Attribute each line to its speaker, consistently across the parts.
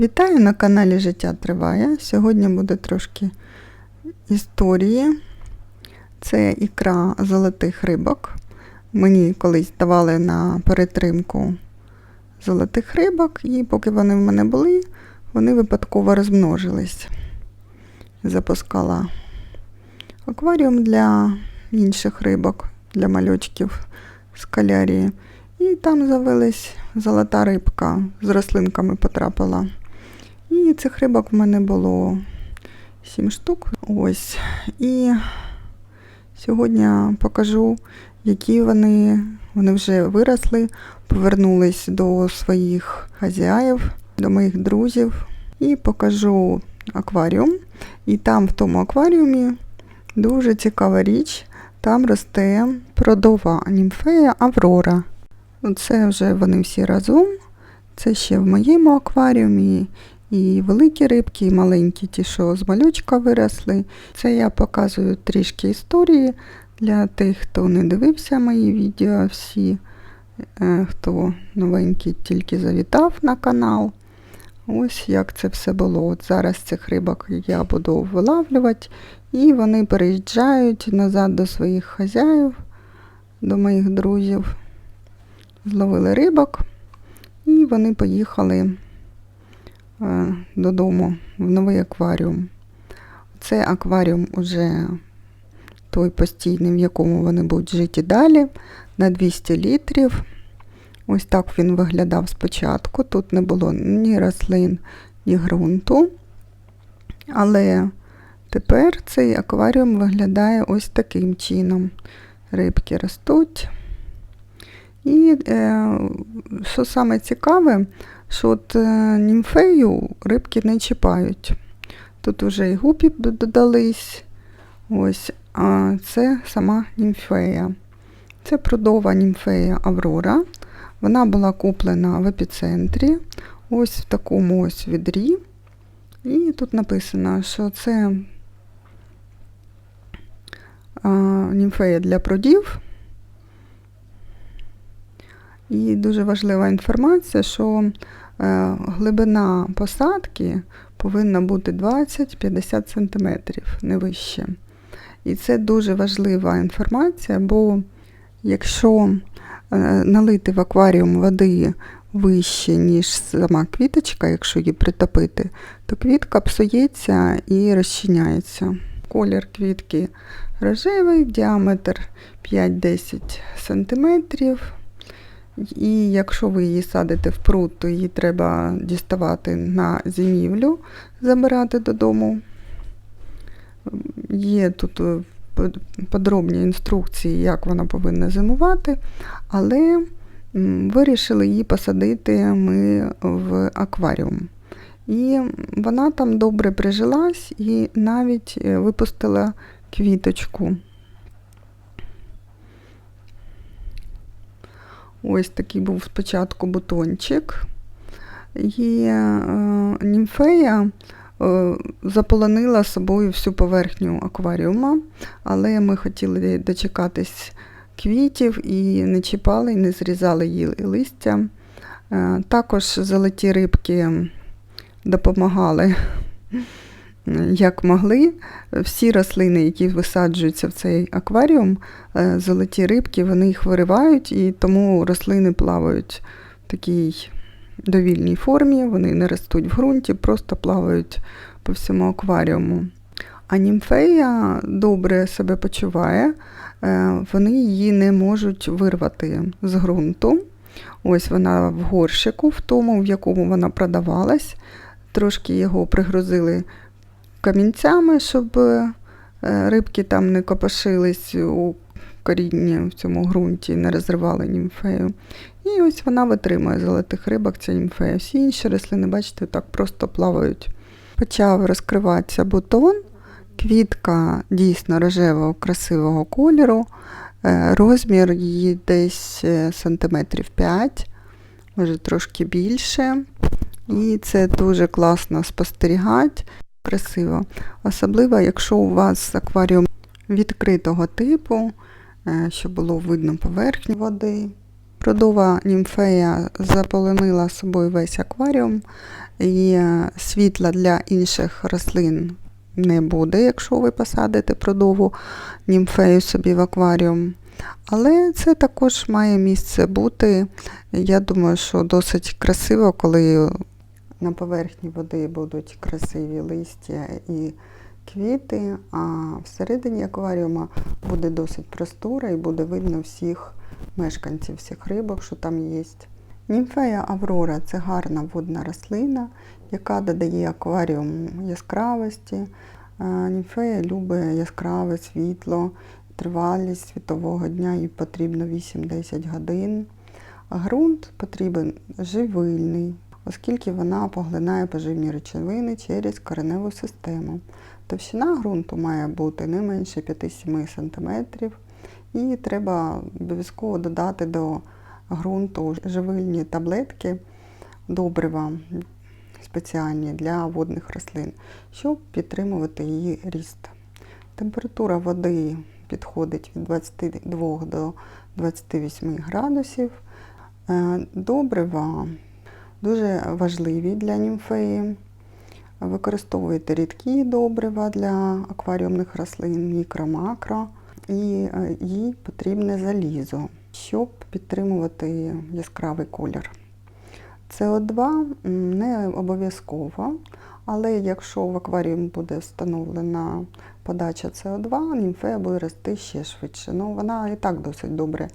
Speaker 1: Вітаю на каналі Життя Триває. Сьогодні буде трошки історії. Це ікра золотих рибок. Мені колись давали на перетримку золотих рибок, і поки вони в мене були, вони випадково розмножились. Запускала акваріум для інших рибок, для мальочків з калярії. І там завелась золота рибка, з рослинками потрапила. І цих рибок в мене було 7 штук. Ось. І сьогодні покажу, які вони, вони вже виросли, повернулись до своїх хазяїв, до моїх друзів. І покажу акваріум. І там, в тому акваріумі, дуже цікава річ. Там росте продова німфея Аврора. Це вже вони всі разом. Це ще в моєму акваріумі. І великі рибки, і маленькі, ті, що з малючка виросли. Це я показую трішки історії для тих, хто не дивився мої відео, всі, е, хто новенький тільки завітав на канал. Ось як це все було. От Зараз цих рибок я буду вилавлювати, і вони переїжджають назад до своїх хазяїв, до моїх друзів. Зловили рибок, і вони поїхали додому в новий акваріум. Це акваріум уже той постійний, в якому вони будуть жити далі, на 200 літрів. Ось так він виглядав спочатку. Тут не було ні рослин, ні ґрунту. Але тепер цей акваріум виглядає ось таким чином. Рибки ростуть. І е, що саме цікаве, що от е, німфею рибки не чіпають. Тут вже і гупі додались. Ось, а це сама німфея. Це продова німфея Аврора. Вона була куплена в епіцентрі, ось в такому ось відрі. І тут написано, що це а, німфея для продів. І дуже важлива інформація, що е, глибина посадки повинна бути 20-50 см, не вище. І це дуже важлива інформація, бо якщо е, налити в акваріум води вище, ніж сама квіточка, якщо її притопити, то квітка псується і розчиняється. Колір квітки рожевий, діаметр 5-10 см. І якщо ви її садите в пруд, то її треба діставати на зимівлю, забирати додому. Є тут е, подробні інструкції, як вона повинна зимувати, але вирішили її посадити ми в акваріум. І вона там добре прижилась і навіть е, випустила квіточку. Ось такий був спочатку бутончик. І е, німфея е, заполонила собою всю поверхню акваріума, але ми хотіли дочекатись квітів і не чіпали, і не зрізали її листя. Е, також золоті рибки допомагали як могли. Всі рослини, які висаджуються в цей акваріум, е, золоті рибки, вони їх виривають, і тому рослини плавають в такій довільній формі, вони не ростуть в ґрунті, просто плавають по всьому акваріуму. А німфея добре себе почуває, е, вони її не можуть вирвати з ґрунту. Ось вона в горщику, в тому, в якому вона продавалась. Трошки його пригрузили камінцями, щоб е, рибки там не копошились у корінні в цьому ґрунті, не розривали німфею. І ось вона витримує золотих рибок, ця німфея. Всі інші рослини, бачите, так просто плавають. Почав розкриватися бутон, квітка дійсно рожевого, красивого кольору. Е, розмір її десь е, сантиметрів 5, може трошки більше. І це дуже класно спостерігати красиво. Особливо, якщо у вас акваріум відкритого типу, е, щоб було видно поверхню води. Продова німфея заполонила собою весь акваріум, і е, світла для інших рослин не буде, якщо ви посадите продову німфею собі в акваріум. Але це також має місце бути. Я думаю, що досить красиво, коли на поверхні води будуть красиві листя і квіти, а всередині акваріума буде досить простора і буде видно всіх мешканців, всіх рибок, що там є. Німфея Аврора це гарна водна рослина, яка додає акваріуму яскравості. Німфея любить яскраве світло, тривалість світового дня їй потрібно 8-10 годин. А ґрунт потрібен живильний, оскільки вона поглинає поживні речовини через кореневу систему. Товщина ґрунту має бути не менше 5-7 см, і треба обов'язково додати до ґрунту живильні таблетки, добрива спеціальні для водних рослин, щоб підтримувати її ріст. Температура води підходить від 22 до 28 градусів. Е, Добрива дуже важливі для німфеї. Використовуйте рідкі добрива для акваріумних рослин, мікро-макро, і е, їй потрібне залізо, щоб підтримувати яскравий колір. СО2 не обов'язково, але якщо в акваріумі буде встановлена подача СО2, німфея буде рости ще швидше. Ну, вона і так досить добре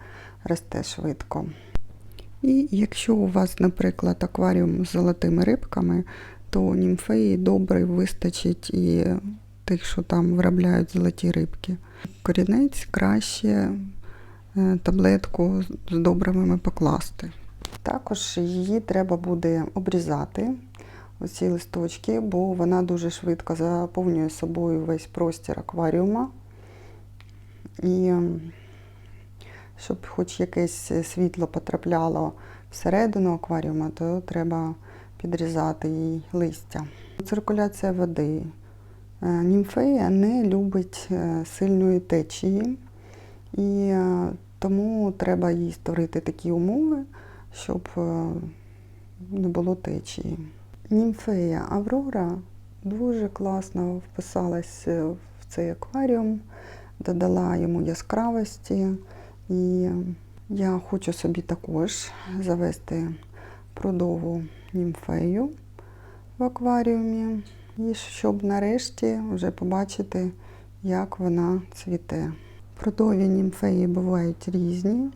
Speaker 1: росте швидко. І якщо у вас, наприклад, акваріум з золотими рибками, то німфеї добре вистачить і тих, що там виробляють золоті рибки. Корінець краще е, таблетку з добривами покласти. Також її треба буде обрізати, оці листочки, бо вона дуже швидко заповнює собою весь простір акваріума. І щоб хоч якесь світло потрапляло всередину акваріума, то треба підрізати їй листя. Циркуляція води. Е, Німфея не любить е, сильної течії, і е, тому треба їй створити такі умови, щоб е, не було течії. Німфея Аврора дуже класно вписалась е, в цей акваріум, додала йому яскравості. І я хочу собі також завести продову німфею в акваріумі, і щоб нарешті вже побачити, як вона цвіте. Продові німфеї бувають різні,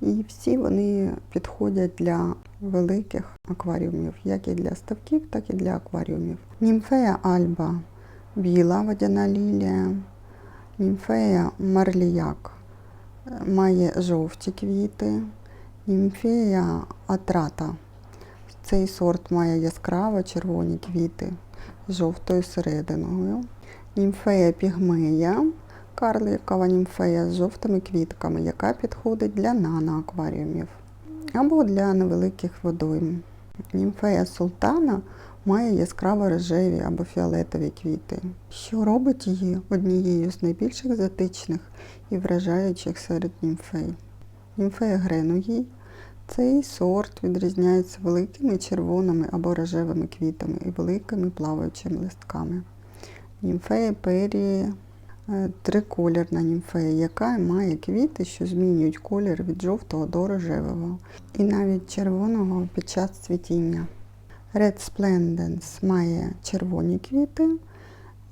Speaker 1: і всі вони підходять для великих акваріумів, як і для ставків, так і для акваріумів. Німфея Альба біла водяна лілія, німфея Марліяк має жовті квіти, німфея Атрата. Цей сорт має яскраво червоні квіти з жовтою серединою. Німфея пігмея, карликова німфея з жовтими квітками, яка підходить для наноакваріумів або для невеликих водойм. Німфея султана має яскраво рожеві або фіолетові квіти, що робить її однією з найбільш екзотичних і вражаючих серед німфей. Німфея гренуїй цей сорт відрізняється великими червоними або рожевими квітами і великими плаваючими листками. Німфея перії е, триколірна німфея, яка має квіти, що змінюють колір від жовтого до рожевого і навіть червоного під час цвітіння. Red Splendens має червоні квіти,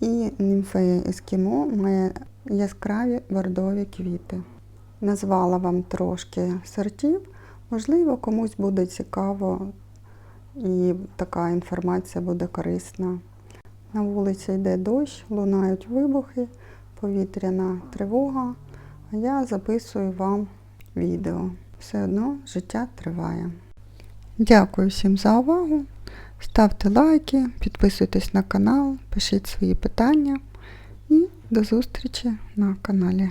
Speaker 1: і німфея Ескімо має яскраві бордові квіти. Назвала вам трошки сортів. Можливо, комусь буде цікаво і така інформація буде корисна. На вулиці йде дощ, лунають вибухи, повітряна тривога, а я записую вам відео. Все одно життя триває. Дякую всім за увагу. Ставте лайки, підписуйтесь на канал, пишіть свої питання і до зустрічі на каналі.